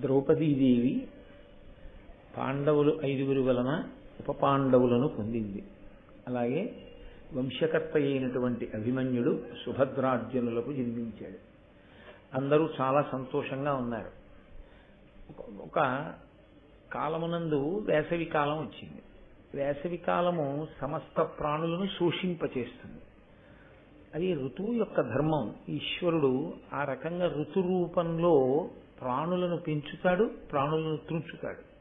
ద్రౌపదీదేవి పాండవులు ఐదుగురు వలన ఉప పాండవులను పొందింది. అలాగే వంశకర్త అయినటువంటి అభిమన్యుడు సుభద్రార్జునులకు జన్మించాడు. అందరూ చాలా సంతోషంగా ఉన్నారు. ఒక- ఒక కాలమునందు వేసవి కాలం వచ్చింది. వేసవి కాలము సమస్త ప్రాణులను శోషింపచేస్తుంది. అది ఋతువు యొక్క ధర్మం. ఈశ్వరుడు ఆ రకంగా ఋతు రూపంలో ప్రాణులను పెంచుతాడు ప్రాణులను త్రుంచుతాడు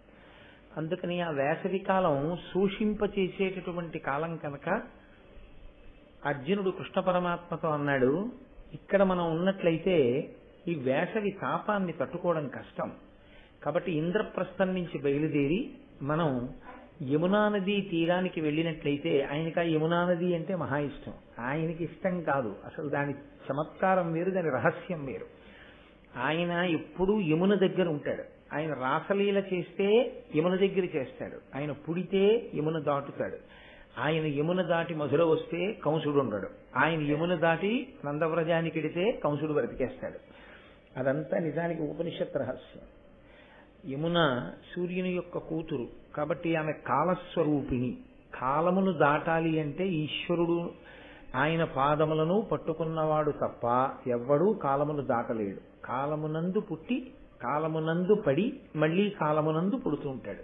అందుకని ఆ వేసవి కాలం శోషింపచేసేటటువంటి కాలం కనుక అర్జునుడు కృష్ణ పరమాత్మతో అన్నాడు ఇక్కడ మనం ఉన్నట్లయితే ఈ వేసవి తాపాన్ని తట్టుకోవడం కష్టం. కాబట్టి ఇంద్రప్రస్థం నుంచి బయలుదేరి మనం యమునా నది తీరానికి వెళ్ళినట్లయితే ఆయనకి ఆ యమునా నది అంటే మహా ఇష్టం. ఆయనకి ఇష్టం కాదు. అసలు దాని చమత్కారం వేరు దాని రహస్యం వేరు. ఆయన ఎప్పుడూ యమున దగ్గర ఉంటాడు. ఆయన రాసలీల చేస్తే యమున దగ్గర చేస్తాడు. ఆయన పుడితే యమున దాటుతాడు. ఆయన యమున దాటి మధుర వస్తే కంసుడు ఉండడు. ఆయన యమున దాటి నందవ్రజానికి ఎడితే కంసుడు బ్రతికేస్తాడు అదంతా నిజానికి ఉపనిషత్ రహస్యం. యమున సూర్యుని యొక్క కూతురు. కాబట్టి ఆమె కాలస్వరూపిణి. కాలమును దాటాలి అంటే ఈశ్వరుడు ఆయన పాదములను పట్టుకున్నవాడు తప్ప ఎవ్వడూ కాలమును దాటలేడు. కాలమునందు పుట్టి కాలమునందు పడి మళ్ళీ కాలమునందు పుడుతూ ఉంటాడు.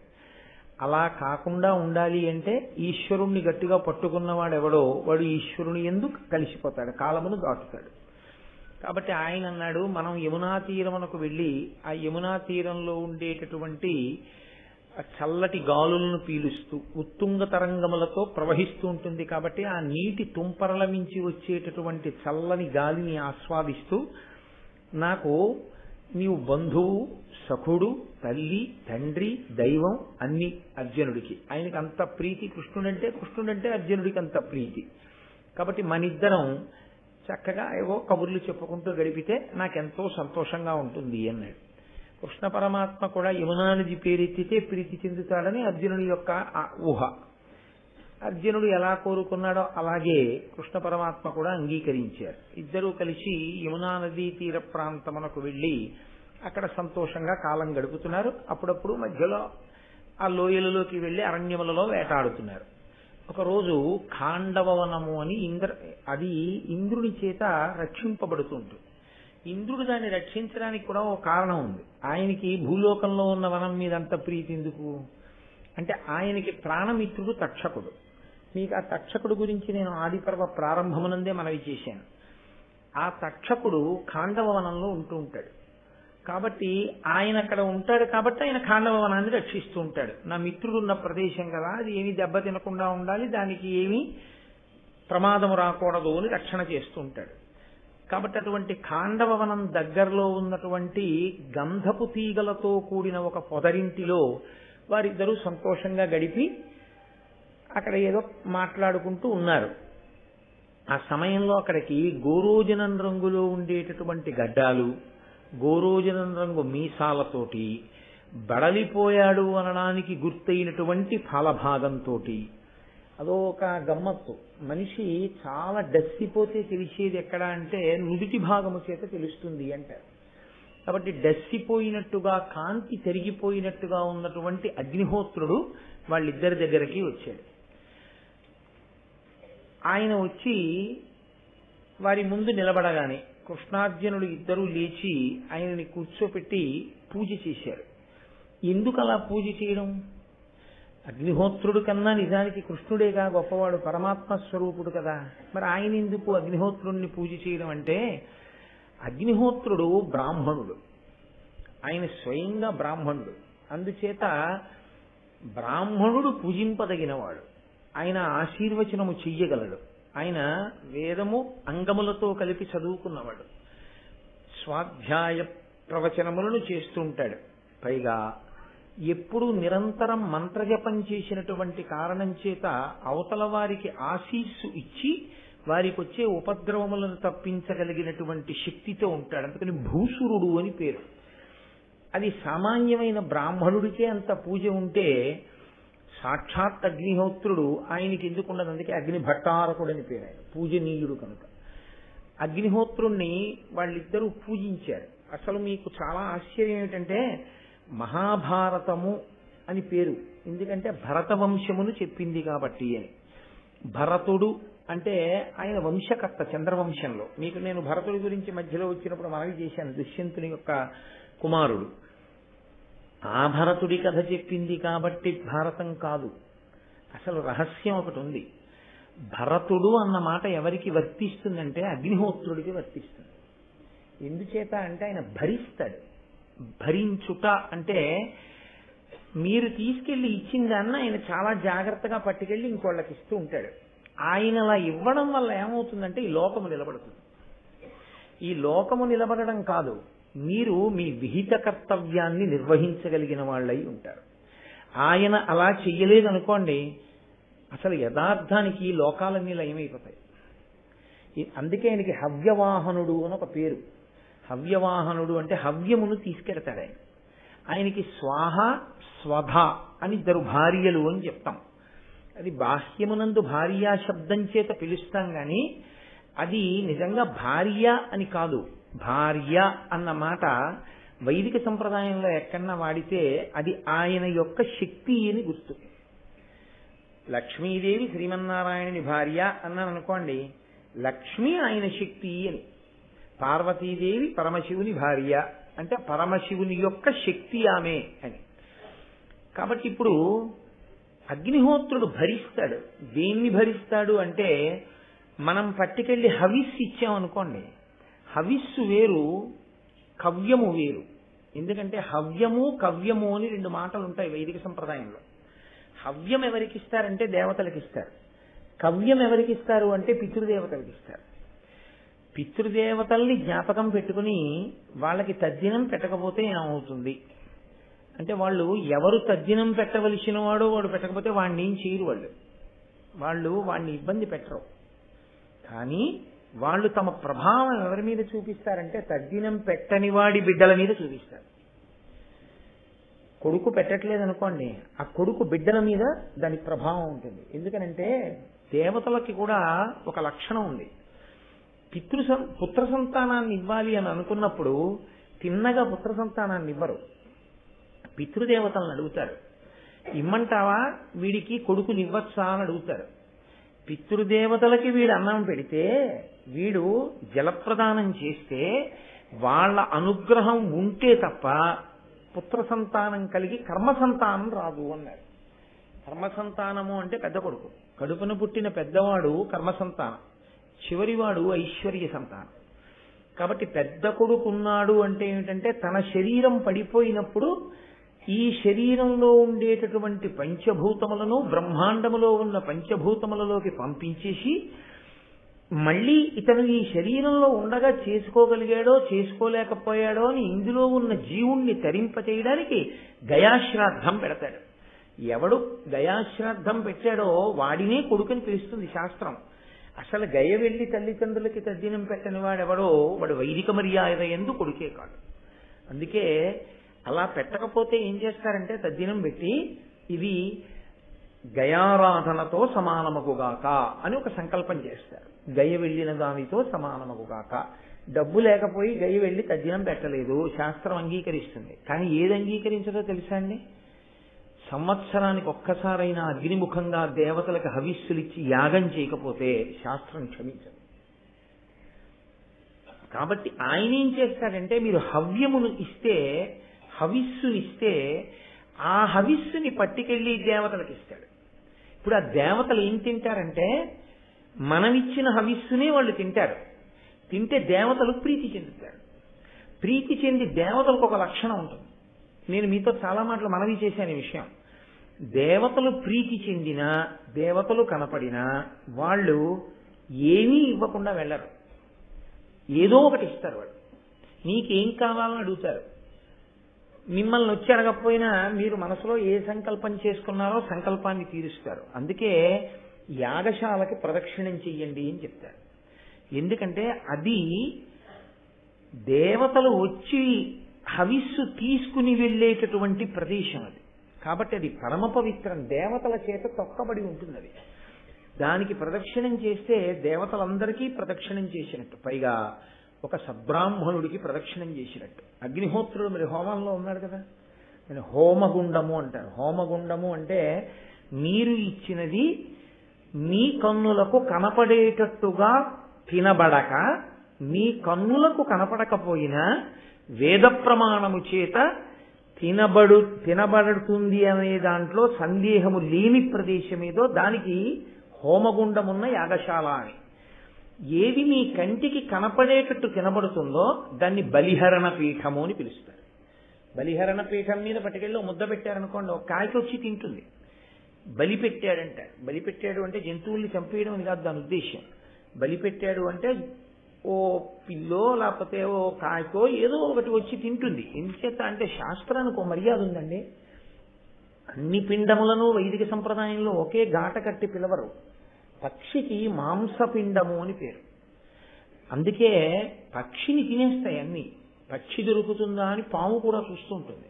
అలా కాకుండా ఉండాలి అంటే ఈశ్వరుణ్ణి గట్టిగా పట్టుకున్నవాడెవడో వాడు ఈశ్వరుని ఎందుకు కలిసిపోతాడు కాలమును దాటుతాడు. కాబట్టి ఆయన అన్నాడు మనం యమునా తీరమునకు వెళ్ళి ఆ యమునా తీరంలో ఉండేటటువంటి ఆ చల్లటి గాలులను పీలుస్తూ ఉత్తుంగ తరంగములతో ప్రవహిస్తూ ఉంటుంది కాబట్టి ఆ నీటి తుంపరల మించి వచ్చేటటువంటి చల్లని గాలిని ఆస్వాదిస్తూ నాకు నీవు బంధువు సఖుడు తల్లి తండ్రి దైవం అన్ని అర్జునుడికి. ఆయనకి అంత ప్రీతి కృష్ణుడంటే కృష్ణుడంటే అర్జునుడికి అంత ప్రీతి. కాబట్టి మనిద్దరం చక్కగా ఏవో కబుర్లు చెప్పుకుంటూ గడిపితే నాకెంతో సంతోషంగా ఉంటుంది అన్నాడు. కృష్ణ పరమాత్మ కూడా యమునానది పేరెత్తితే ప్రీతి చెందుతాడని అర్జునుడి యొక్క ఆ ఊహ. అర్జునుడు ఎలా కోరుకున్నాడో అలాగే కృష్ణ పరమాత్మ కూడా అంగీకరించారు. ఇద్దరూ కలిసి యమునా నదీ తీర ప్రాంతమునకు వెళ్ళి అక్కడ సంతోషంగా కాలం గడుపుతున్నారు. అప్పుడప్పుడు మధ్యలో ఆ లోయలలోకి వెళ్ళి అరణ్యములలో వేటాడుతున్నారు. ఒకరోజు ఖాండవవనము అని ఇంద్ర అది ఇంద్రుని చేత రక్షింపబడుతుంటుంది. ఇంద్రుడు దాన్ని రక్షించడానికి కూడా ఒక కారణం ఉంది. ఆయనకి భూలోకంలో ఉన్న వనం మీద అంత ప్రీతి ఎందుకు? అంటే ఆయనకి ప్రాణమిత్రుడు తక్షకుడు. మీకు ఆ తక్షకుడు గురించి నేను ఆదిపర్వ ప్రారంభమునందే మనవి చేశాను. ఆ తక్షకుడు ఖాండవ వనంలో ఉంటూ ఉంటాడు. కాబట్టి ఆయన అక్కడ ఉంటాడు కాబట్టి ఆయన ఖాండవ వనాన్ని రక్షిస్తూ ఉంటాడు. నా మిత్రుడు ఉన్న ప్రదేశం కదా అది ఏమీ దెబ్బ తినకుండా ఉండాలి దానికి ఏమీ ప్రమాదము రాకూడదు అని రక్షణ చేస్తూ ఉంటాడు. కాబట్టి అటువంటి కాండవవనం దగ్గరలో ఉన్నటువంటి గంధపు తీగలతో కూడిన ఒక పొదరింటిలో వారిద్దరూ సంతోషంగా గడిపి అక్కడ ఏదో మాట్లాడుకుంటూ ఉన్నారు. ఆ సమయంలో అక్కడికి గోరోజనం రంగులో ఉండేటటువంటి గడ్డాలు గోరోజనం రంగు మీసాలతోటి బడలిపోయాడు అనడానికి గుర్తయినటువంటి ఫలభాగంతో అదో ఒక గమ్మత్తు. మనిషి చాలా డస్సిపోతే తెలిసేది ఎక్కడ అంటే నుదుటి భాగము చేత తెలుస్తుంది అంటారు. కాబట్టి డస్సిపోయినట్టుగా కాంతి తెరిగిపోయినట్టుగా ఉన్నటువంటి అగ్నిహోత్రుడు వాళ్ళిద్దరి దగ్గరికి వచ్చాడు. ఆయన వచ్చి వారి ముందు నిలబడగానే కృష్ణార్జునుడు ఇద్దరూ లేచి ఆయనని కూర్చోపెట్టి పూజ చేశారు. ఎందుకు అలా పూజ చేయడం? అగ్నిహోత్రుడు కన్నా నిజానికి కృష్ణుడేగా గొప్పవాడు పరమాత్మ స్వరూపుడు కదా. మరి ఆయన ఎందుకు అగ్నిహోత్రుడిని పూజ చేయడం అంటే అగ్నిహోత్రుడు బ్రాహ్మణుడు. ఆయన స్వయంగా బ్రాహ్మణుడు. అందుచేత బ్రాహ్మణుడు పూజింపదగినవాడు. ఆయన ఆశీర్వచనము చెయ్యగలడు. ఆయన వేదము అంగములతో కలిపి చదువుకున్నవాడు. స్వాధ్యాయ ప్రవచనములను చేస్తుంటాడు పైగా ఎప్పుడు నిరంతరం మంత్రజపం చేసినటువంటి కారణం చేత అవతల వారికి ఆశీస్సు ఇచ్చి వారికి వచ్చే ఉపద్రవములను తప్పించగలిగినటువంటి శక్తితో ఉంటాడు. అందుకని భూసురుడు అని పేరు. అది సామాన్యమైన బ్రాహ్మణుడికే అంత పూజ ఉంటే సాక్షాత్ అగ్నిహోత్రుడు ఆయనకి ఎందుకున్నది అందుకే అగ్ని భట్టారకుడు అని పేరు ఆయన. పూజనీయుడు కనుక. అగ్నిహోత్రుణ్ణి వాళ్ళిద్దరూ పూజించారు. అసలు మీకు చాలా ఆశ్చర్యం ఏమిటంటే మహాభారతము అని పేరు. ఎందుకంటే భరత వంశమును చెప్పింది కాబట్టి అని. భరతుడు అంటే ఆయన వంశకర్త చంద్రవంశంలో. మీకు నేను భరతుడి గురించి మధ్యలో వచ్చినప్పుడు మనవి చేశాను దుష్యంతుని యొక్క కుమారుడు. ఆ భరతుడి కథ చెప్పింది కాబట్టి భారతం కాదు. అసలు రహస్యం ఒకటి ఉంది. భరతుడు అన్న మాట ఎవరికి వర్తిస్తుందంటే అగ్నిహోత్రుడికి వర్తిస్తుంది. ఎందుచేత అంటే ఆయన భరిస్తాడు. భరించుట అంటే మీరు తీసుకెళ్ళి ఇచ్చిన దాన్ని ఆయన చాలా జాగ్రత్తగా పట్టుకెళ్ళి ఇంకోళ్ళకి ఇస్తూ ఉంటాడు. ఆయన అలా ఇవ్వడం వల్ల ఏమవుతుందంటే ఈ లోకము నిలబడుతుంది. ఈ లోకము నిలబడడం కాదు మీరు మీ విహిత కర్తవ్యాన్ని నిర్వహించగలిగిన వాళ్ళై ఉంటారు. ఆయన అలా చెయ్యలేదనుకోండి అసలు యథార్థానికి ఈ లోకాలన్నీ లయమైపోతాయి. అందుకే ఆయనకి హవ్యవాహనుడు అని ఒక పేరు. హవ్యవాహనుడు అంటే హవ్యమును తీసుకెడతాడు ఆయన ఆయనకి స్వాహ స్వధ అని ఇద్దరు భార్యలు అని చెప్తాం. అది బాహ్యమునందు భార్య శబ్దం చేత పిలుస్తాం గాని అది నిజంగా భార్య అని కాదు. భార్య అన్న మాట వైదిక సంప్రదాయంలో ఎక్కడన్నా వాడితే అది ఆయన యొక్క శక్తి అని గుర్తు. లక్ష్మీదేవి శ్రీమన్నారాయణుని భార్య అన్నాను అనుకోండి లక్ష్మి ఆయన శక్తి అని. పార్వతీదేవి పరమశివుని భార్య అంటే పరమశివుని యొక్క శక్తి ఆమె అని. కాబట్టి ఇప్పుడు అగ్నిహోత్రుడు భరిస్తాడు. దేన్ని భరిస్తాడు అంటే మనం పట్టుకెళ్ళి హవిస్సు ఇచ్చామనుకోండి హవిస్సు వేరు కవ్యము వేరు. ఎందుకంటే హవ్యము కవ్యము అని రెండు మాటలు ఉంటాయి వైదిక సంప్రదాయంలో. హవ్యం ఎవరికి ఇస్తారంటే దేవతలకు ఇస్తారు. కవ్యం ఎవరికి ఇస్తారు అంటే పితృదేవతలకు ఇస్తారు. పితృదేవతల్ని జ్ఞాపకం పెట్టుకుని వాళ్ళకి తద్దినం పెట్టకపోతే ఏమవుతుంది? అంటే వాళ్ళు ఎవరు తద్దినం పెట్టవలసిన వాడో వాడు పెట్టకపోతే వాడిని ఏం చేయరు వాళ్ళు. వాళ్ళు వాడిని ఇబ్బంది పెట్టరు. కానీ వాళ్ళు తమ ప్రభావం ఎవరి మీద చూపిస్తారంటే తద్దినం పెట్టని వాడి బిడ్డల మీద చూపిస్తారు. కొడుకు పెట్టట్లేదు అనుకోండి ఆ కొడుకు బిడ్డల మీద దాని ప్రభావం ఉంటుంది. ఎందుకనంటే దేవతలకి కూడా ఒక లక్షణం ఉంది. పితృ సం- పుత్ర సంతానాన్ని ఇవ్వాలి అని అనుకున్నప్పుడు తిన్నగా పుత్ర సంతానాన్ని ఇవ్వరు. పితృదేవతలను అడుగుతారు. ఇమ్మంటావా? వీడికి కొడుకుని ఇవ్వచ్చా అని అడుగుతారు. పితృదేవతలకి వీడు అన్నం పెడితే వీడు జలప్రదానం చేస్తే వాళ్ళ అనుగ్రహం ఉంటే తప్ప పుత్ర సంతానం కలిగి కర్మ సంతానం రాదు అన్నారు. కర్మ సంతానము అంటే పెద్ద కొడుకు. కడుపున పుట్టిన పెద్దవాడు కర్మ సంతానం చివరివాడు ఐశ్వర్య సంతానం. కాబట్టి పెద్ద కొడుకు ఉన్నాడు అంటే ఏమిటంటే తన శరీరం పడిపోయినప్పుడు ఈ శరీరంలో ఉండేటటువంటి పంచభూతములను బ్రహ్మాండములో ఉన్న పంచభూతములలోకి పంపించేసి మళ్ళీ ఇతను ఈ శరీరంలో ఉండగా చేసుకోగలిగాడో చేసుకోలేకపోయాడో అని ఇందులో ఉన్న జీవుణ్ణి తరింపచేయడానికి గయాశ్రాద్ధం పెడతాడు. ఎవడు గయాశ్రాద్ధం పెట్టాడో వాడినే కొడుకుని పిలుస్తుంది శాస్త్రం. అసలు గయ వెళ్ళి తల్లిదండ్రులకి తద్దినం పెట్టని వాడెవడో వాడు వైదిక మర్యాద ఎందు కొడుకే కాడు. అందుకే అలా పెట్టకపోతే ఏం చేస్తారంటే తద్దినం పెట్టి ఇది గయారాధనతో సమానమగుగాక అని ఒక సంకల్పం చేస్తారు. గయ వెళ్ళిన దానితో సమానమగుగాక. డబ్బు లేకపోయి గయ వెళ్ళి తద్దినం పెట్టలేదు శాస్త్రం అంగీకరిస్తుంది. కానీ ఏది అంగీకరించదో తెలుసా అండి? సంవత్సరానికి ఒక్కసారైనా అగ్నిముఖంగా దేవతలకు హవిస్సులిచ్చి యాగం చేయకపోతే శాస్త్రం క్షమించదు. కాబట్టి ఆయన ఏం చేస్తాడంటే మీరు హవ్యమును ఇస్తే హవిస్సునిస్తే ఆ హవిస్సుని పట్టుకెళ్ళి దేవతలకు ఇస్తాడు. ఇప్పుడు ఆ దేవతలు ఏం తింటారంటే మనమిచ్చిన హవిస్సునే వాళ్ళు తింటారు. తింటే దేవతలు ప్రీతి చెందుతారు. ప్రీతి చెంది దేవతలకు ఒక లక్షణం ఉంటుంది. నేను మీతో చాలా మాటలు మనవి చేశాను ఈ విషయం. దేవతలు ప్రీతి చెందిన దేవతలు కనపడిన వాళ్ళు ఏమీ ఇవ్వకుండా వెళ్ళరు. ఏదో ఒకటి ఇస్తారు వాళ్ళు. నీకేం కావాలని అడుగుతారు. మిమ్మల్ని వచ్చి అడగకపోయినా మీరు మనసులో ఏ సంకల్పం చేసుకున్నారో సంకల్పాన్ని తీరుస్తారు. అందుకే యాగశాలకి ప్రదక్షిణం చెయ్యండి అని చెప్తారు. ఎందుకంటే అది దేవతలు వచ్చి హవిస్సు తీసుకుని వెళ్ళేటటువంటి ప్రదేశం అది. కాబట్టి అది పరమ పవిత్రం. దేవతల చేత తొక్కబడి ఉంటుంది అది దానికి ప్రదక్షిణం చేస్తే దేవతలందరికీ ప్రదక్షిణం చేసినట్టు. పైగా ఒక సబ్రాహ్మణుడికి ప్రదక్షిణం చేసినట్టు. అగ్నిహోత్రుడు మరి హోమంలో ఉన్నాడు కదా? దాన్ని హోమగుండము అంటారు. హోమగుండము అంటే మీరు ఇచ్చినది మీ కన్నులకు కనపడేటట్టుగా తినబడక మీ కన్నులకు కనపడకపోయినా వేద ప్రమాణము చేత తినబడు తినబడుతుంది అనే దాంట్లో సందేహము లేని ప్రదేశం ఏదో దానికి హోమగుండమున్న యాగశాల అని. ఏది మీ కంటికి కనపడేటట్టు తినబడుతుందో దాన్ని బలిహరణ పీఠము అని పిలుస్తారు. బలిహరణ పీఠం మీద పట్టుకెళ్ళి ముద్ద పెట్టారనుకోండి ఒక కాయకి వచ్చి తింటుంది. బలి పెట్టాడంట. బలి పెట్టాడు అంటే జంతువుల్ని చంపేయడం కాదు దాని ఉద్దేశ్యం. బలి పెట్టాడు అంటే ఓ పిల్లో లేకపోతే ఓ కాయకో ఏదో ఒకటి వచ్చి తింటుంది. ఎందుచేత అంటే శాస్త్రానికి ఒక మర్యాద ఉందండి. అన్ని పిండములను వైదిక సంప్రదాయంలో ఒకే గాట కట్టి పిలవరు. పక్షికి మాంసపిండము అని పేరు. అందుకే పక్షిని తినేస్తాయి అన్ని. పక్షి దొరుకుతుందా అని పాము కూడా చూస్తూ ఉంటుంది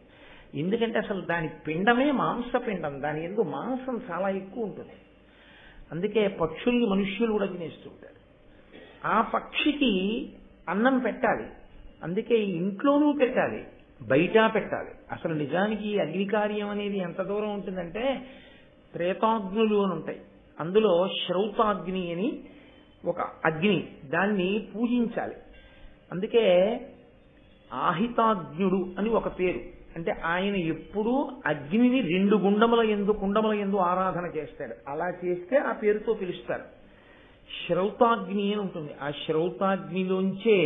ఎందుకంటే అసలు దాని పిండమే మాంసపిండం. దాని ఎందుకు మాంసం చాలా ఎక్కువ ఉంటుంది. అందుకే పక్షుల్ని మనుష్యులు కూడా తినేస్తుంటారు. ఆ పక్షికి అన్నం పెట్టాలి. అందుకే ఇంట్లోనూ పెట్టాలి. బయట పెట్టాలి. అసలు నిజానికి అగ్నికార్యం అనేది ఎంత దూరం ఉంటుందంటే ప్రేతాగ్నులు అని ఉంటాయి. అందులో శ్రౌతాగ్ని అని ఒక అగ్ని దాన్ని పూజించాలి. అందుకే ఆహితాగ్నుడు అని ఒక పేరు. అంటే ఆయన ఎప్పుడూ అగ్నిని రెండు గుండముల ఎందు కుండముల ఎందు ఆరాధన చేస్తాడు. అలా చేస్తే ఆ పేరుతో పిలుస్తారు. శ్రౌతాగ్ని అని ఉంటుంది. ఆ శ్రౌతాగ్నిలోంచే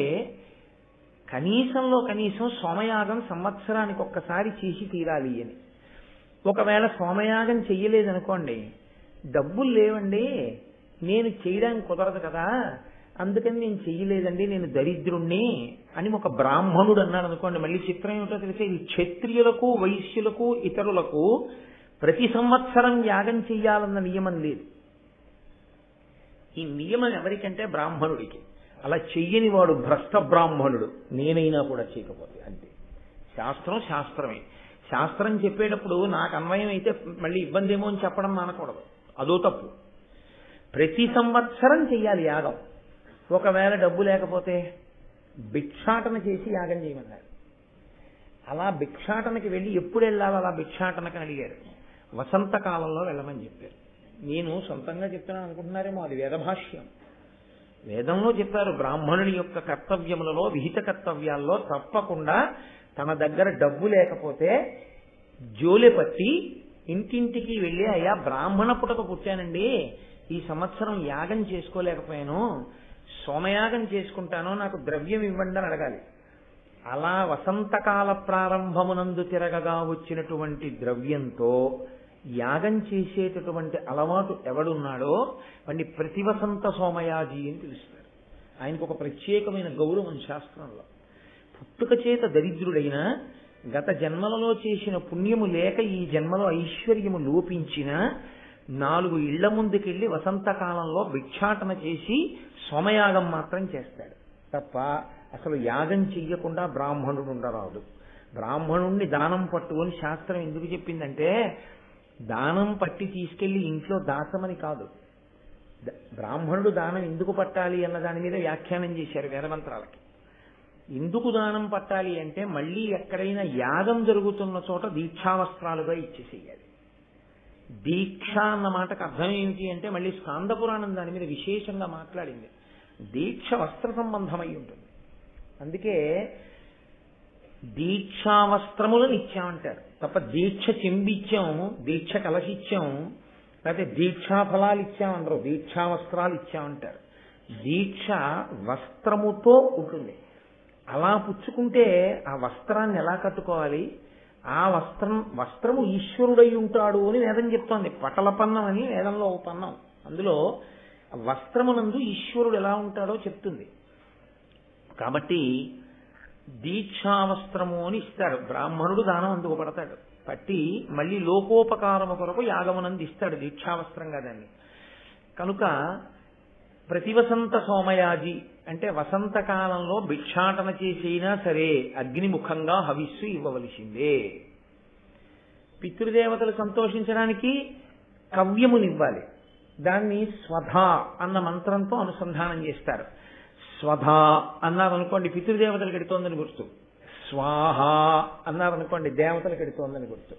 కనీసంలో కనీసం సోమయాగం సంవత్సరానికి ఒక్కసారి చేసి తీరాలి అని. ఒకవేళ సోమయాగం చెయ్యలేదనుకోండి డబ్బులు లేవండి నేను చేయడానికి కుదరదు కదా అందుకని నేను చెయ్యలేదండి నేను దరిద్రుణ్ణి అని ఒక బ్రాహ్మణుడు అన్నాడు అనుకోండి. మళ్ళీ చిత్రం ఏమిటో తెలిసే ఇది క్షత్రియులకు వైశ్యులకు ఇతరులకు ప్రతి సంవత్సరం యాగం చెయ్యాలన్న నియమం లేదు. ఈ నియమం ఎవరికంటే బ్రాహ్మణుడికి. అలా చెయ్యని వాడు భ్రష్ట బ్రాహ్మణుడు. నేనైనా కూడా చేయకపోతే అంతే. శాస్త్రం శాస్త్రమే. శాస్త్రం చెప్పేటప్పుడు నాకు అన్వయం అయితే మళ్ళీ ఇబ్బంది ఏమో అని చెప్పడం మానకూడదు. అదో తప్పు. ప్రతి సంవత్సరం చెయ్యాలి యాగం. ఒకవేళ డబ్బు లేకపోతే భిక్షాటన చేసి యాగం చేయమన్నారు. అలా భిక్షాటనకి వెళ్ళి ఎప్పుడు వెళ్ళాలి అలా భిక్షాటనకి అడిగారు. వసంతకాలంలో వెళ్ళమని చెప్పారు. నేను సొంతంగా చెప్తున్నాను అనుకుంటున్నారేమో అది వేదభాష్యం. వేదంలో చెప్పారు బ్రాహ్మణుని యొక్క కర్తవ్యములలో విహిత కర్తవ్యాల్లో తప్పకుండా తన దగ్గర డబ్బు లేకపోతే జోలె పట్టి ఇంటింటికి వెళ్ళి అయ్యా బ్రాహ్మణ పుటక పుట్టానండి. ఈ సంవత్సరం యాగం చేసుకోలేకపోయాను. సోమయాగం చేసుకుంటాను నాకు ద్రవ్యం ఇవ్వండి అని అడగాలి. అలా వసంతకాల ప్రారంభమునందు తిరగగా వచ్చినటువంటి ద్రవ్యంతో యాగం చేసేటటువంటి అలవాటు ఎవడున్నాడో వాడిని ప్రతి వసంత సోమయాజి అని పిలుస్తారు. ఆయనకు ఒక ప్రత్యేకమైన గౌరవం శాస్త్రంలో. పుట్టుక చేత దరిద్రుడైన గత జన్మలలో చేసిన పుణ్యము లేక ఈ జన్మలో ఐశ్వర్యము లోపించిన నాలుగు ఇళ్ళ ముందుకెళ్ళి వసంతకాలంలో భిక్షాటన చేసి సోమయాగం మాత్రం చేస్తాడు. తప్ప అసలు యాగం చెయ్యకుండా బ్రాహ్మణుడు ఉండరాదు. బ్రాహ్మణుణ్ణి దానం పట్టుకొని శాస్త్రం ఎందుకు చెప్పిందంటే దానం పట్టి తీసుకెళ్ళి ఇంట్లో దాసమని కాదు. బ్రాహ్మణుడు దానం ఎందుకు పట్టాలి అన్న దాని మీద వ్యాఖ్యానం చేశారు వేదమంత్రాలకి ఎందుకు దానం పట్టాలి అంటే మళ్ళీ ఎక్కడైనా యాగం జరుగుతున్న చోట దీక్షావస్త్రాలుగా ఇచ్చేసేయాలి. దీక్ష అన్న మాటకు అర్థం ఏమిటి అంటే మళ్ళీ స్కాంద పురాణం దాని మీద విశేషంగా మాట్లాడింది. దీక్ష వస్త్ర సంబంధమై ఉంటుంది. అందుకే దీక్షావస్త్రములను ఇచ్చామంటారు. తప్ప దీక్ష చెంబిచ్చాం దీక్ష కలసిచ్చాం లేకపోతే దీక్షా ఫలాలు ఇచ్చామన్నారు దీక్షా వస్త్రాలు ఇచ్చామంటారు. దీక్ష వస్త్రముతో ఉంటుంది. అలా పుచ్చుకుంటే ఆ వస్త్రాన్ని ఎలా కట్టుకోవాలి? ఆ వస్త్రం వస్త్రము ఈశ్వరుడై ఉంటాడు అని వేదం చెప్తోంది. పటల పన్నం అని వేదంలో ఒక పన్నం. అందులో వస్త్రమునందు ఈశ్వరుడు ఎలా ఉంటాడో చెప్తుంది. కాబట్టి దీక్షావస్త్రము అని ఇస్తాడు బ్రాహ్మణుడు దానం అందుకు పడతాడు. పట్టి మళ్ళీ లోకోపకారము కొరకు యాగమునంది ఇస్తాడు దీక్షావస్త్రంగా దాన్ని. కనుక ప్రతి వసంత సోమయాజి అంటే వసంత కాలంలో భిక్షాటన చేసైనా సరే అగ్నిముఖంగా హవిస్సు ఇవ్వవలసిందే. పితృదేవతలు సంతోషించడానికి కవ్యమునివ్వాలి. దాన్ని స్వధ అన్న మంత్రంతో అనుసంధానం చేస్తారు. స్వధ అన్నారనుకోండి పితృదేవతలకు ఎడుతోందని గుర్తు. స్వాహ అన్నారనుకోండి దేవతలకు ఎడుతోందని గుర్తు.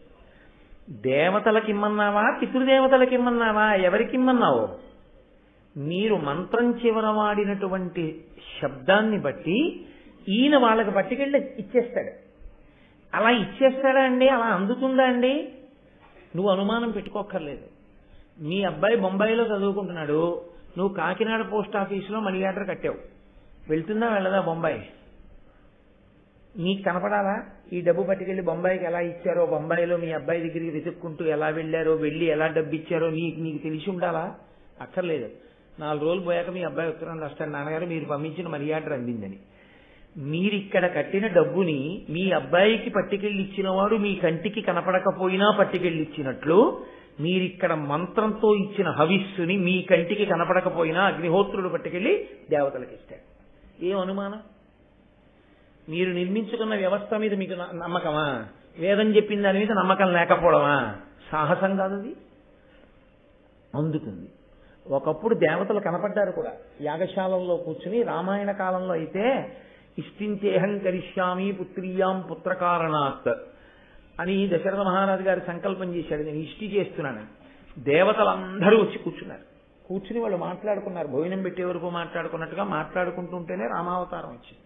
దేవతలకి ఇమ్మన్నావా పితృదేవతలకి ఇమ్మన్నావా ఎవరికి ఇమ్మన్నావు మీరు మంత్రం చివర వాడినటువంటి శబ్దాన్ని బట్టి ఈయన వాళ్ళకి పట్టుకెళ్ళి ఇచ్చేస్తాడు. అలా ఇచ్చేస్తాడా అండి? అలా అందుతుందా అండి? నువ్వు అనుమానం పెట్టుకోక్కర్లేదు. మీ అబ్బాయి బొంబాయిలో చదువుకుంటున్నాడు. నువ్వు కాకినాడ పోస్ట్ ఆఫీసులో మనీ ఆర్డర్ కట్టావు. వెళ్తుందా వెళ్ళదా బొంబాయి? నీకు కనపడాలా? ఈ డబ్బు పట్టుకెళ్ళి బొంబాయికి ఎలా ఇచ్చారో? బొంబాయిలో మీ అబ్బాయి దగ్గరికి వెతుక్కుంటూ ఎలా వెళ్ళారో? వెళ్ళి ఎలా డబ్బు ఇచ్చారో? నీకు నీకు తెలిసి ఉండాలా? అక్కర్లేదు. నాలుగు రోజులు పోయాక మీ అబ్బాయి ఉత్తరం రాస్తాడు నాన్నగారు మీరు పంపించిన మరి ఆర్డర్ అందిందని మీరిక్కడ కట్టిన డబ్బుని మీ అబ్బాయికి పట్టుకెళ్ళి ఇచ్చినవాడు మీ కంటికి కనపడకపోయినా పట్టుకెళ్ళి ఇచ్చినట్లు మీరిక్కడ మంత్రంతో ఇచ్చిన హవిస్సుని మీ కంటికి కనపడకపోయినా అగ్నిహోత్రుడు పట్టుకెళ్ళి దేవతలకు ఇస్తాడు. ఏం అనుమానం? మీరు నిర్మించుకున్న వ్యవస్థ మీద మీకు న- నమ్మకమా? వేదం చెప్పిన దాని మీద నమ్మకం లేకపోవడమా? సాహసం కాదు అది అందుతుంది ఒకప్పుడు దేవతలు కనపడ్డారు కూడా. యాగశాలల్లో కూర్చుని రామాయణ కాలంలో అయితే ఇష్టించేహం కరిష్యామి పుత్రియాం పుత్రకారణాత్ అని దశరథ మహారాజు గారు సంకల్పం చేశాడు. నేను ఇష్టి చేస్తున్నాను. దేవతలందరూ వచ్చి కూర్చున్నారు. కూర్చుని వాళ్ళు మాట్లాడుకున్నారు. భోజనం పెట్టే వరకు మాట్లాడుకున్నట్టుగా మాట్లాడుకుంటుంటేనే రామావతారం వచ్చింది.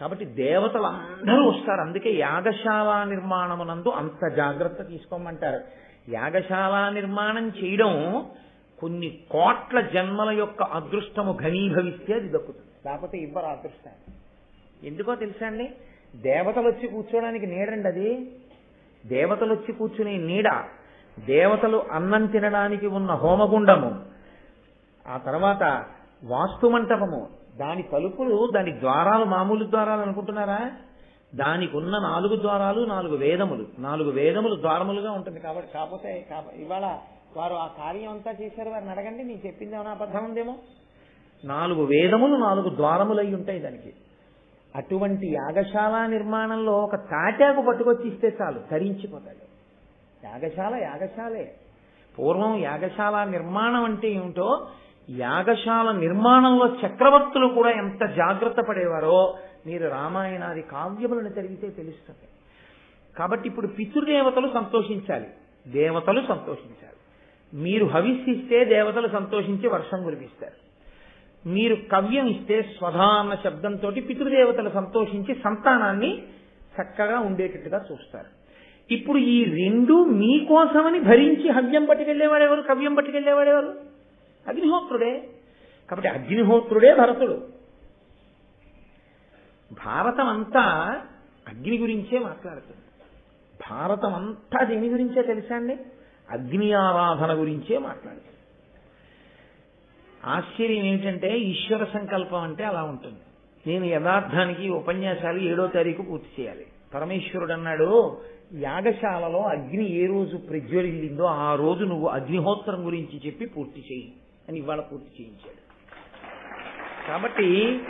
కాబట్టి దేవతలందరూ వస్తారు. అందుకే యాగశాల నిర్మాణమునందు అంత జాగ్రత్త తీసుకోమంటారు. యాగశాల నిర్మాణం చేయడం కొన్ని కోట్ల జన్మల యొక్క అదృష్టము ఘనీభవిస్తే అది దక్కుతుంది. లేకపోతే ఇవ్వరు అదృష్టాన్ని. ఎందుకో తెలుసా అండి? దేవతలు వచ్చి కూర్చోడానికి నీడండి అది. దేవతలు వచ్చి కూర్చునే నీడ దేవతలు అన్నం తినడానికి ఉన్న హోమగుండము ఆ తర్వాత వాస్తు మంటపము దాని తలుపులు దాని ద్వారాలు మామూలు ద్వారాలు అనుకుంటున్నారా? దానికి ఉన్న నాలుగు ద్వారాలు నాలుగు వేదములు. నాలుగు వేదములు ద్వారములుగా ఉంటుంది కాబట్టి కాకపోతే ఇవాళ వారు ఆ కార్యం అంతా చేశారు వారిని అడగండి నేను చెప్పింది ఏమైనా అబద్ధం ఉందేమో? నాలుగు వేదములు నాలుగు ద్వారములు ఉంటాయి దానికి. అటువంటి యాగశాల నిర్మాణంలో ఒక తాటాకు పట్టుకొచ్చి ఇస్తే చాలు ధరించిపోతాడు యాగశాల యాగశాలే. పూర్వం యాగశాల నిర్మాణం అంటే ఏమిటో యాగశాల నిర్మాణంలో చక్రవర్తులు కూడా ఎంత జాగ్రత్త పడేవారో మీరు రామాయణాది కావ్యములను చదివితే తెలుస్తుంది. కాబట్టి ఇప్పుడు పితృదేవతలు సంతోషించాలి. దేవతలు సంతోషించాలి. మీరు హవిస్సిస్తే దేవతలు సంతోషించి వర్షం కురిపిస్తారు. మీరు కవ్యం ఇస్తే స్వధా అన్న శబ్దంతో పితృదేవతలు సంతోషించి సంతానాన్ని చక్కగా ఉండేటట్టుగా చూస్తారు. ఇప్పుడు ఈ రెండు మీకోసమని భరించి హవ్యం పట్టుకెళ్ళేవాడెవరు కవ్యం పట్టుకెళ్ళేవాడెవరు అగ్నిహోత్రుడే. కాబట్టి అగ్నిహోత్రుడే భరతుడు. భారతం అంతా అగ్ని గురించే మాట్లాడుతుంది. భారతం అంతా దేని గురించే తెలుసా అండి? అగ్ని ఆరాధన గురించే మాట్లాడుతుంది. ఆశ్చర్యం ఏమిటంటే ఈశ్వర సంకల్పం అంటే అలా ఉంటుంది. నేను యథార్థానికి ఉపన్యాసాలు ఏడో తారీఖు పూర్తి చేయాలి. పరమేశ్వరుడు అన్నాడు యాగశాలలో అగ్ని ఏ రోజు ప్రజ్వలిల్లిందో ఆ రోజు నువ్వు అగ్నిహోత్రం గురించి చెప్పి పూర్తి చేయి. అని ఇవాళ పూర్తి చేయించాడు. కాబట్టి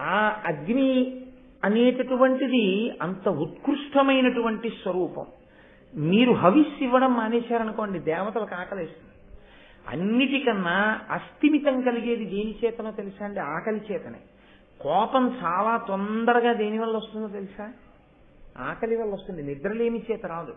ఆ అగ్ని అనేటటువంటిది అంత ఉత్కృష్టమైనటువంటి స్వరూపం. మీరు హవిస్సు ఇవ్వడం మానేశారనుకోండి దేవతలకు ఆకలిస్తుంది అన్నిటికన్నా అస్థిమితం కలిగేది దేని చేతనో తెలుసా అండి? ఆకలి చేతనే. కోపం చాలా తొందరగా దేని వల్ల వస్తుందో తెలుసా? ఆకలి వల్ల వస్తుంది. నిద్రలేమి చేత రాదు.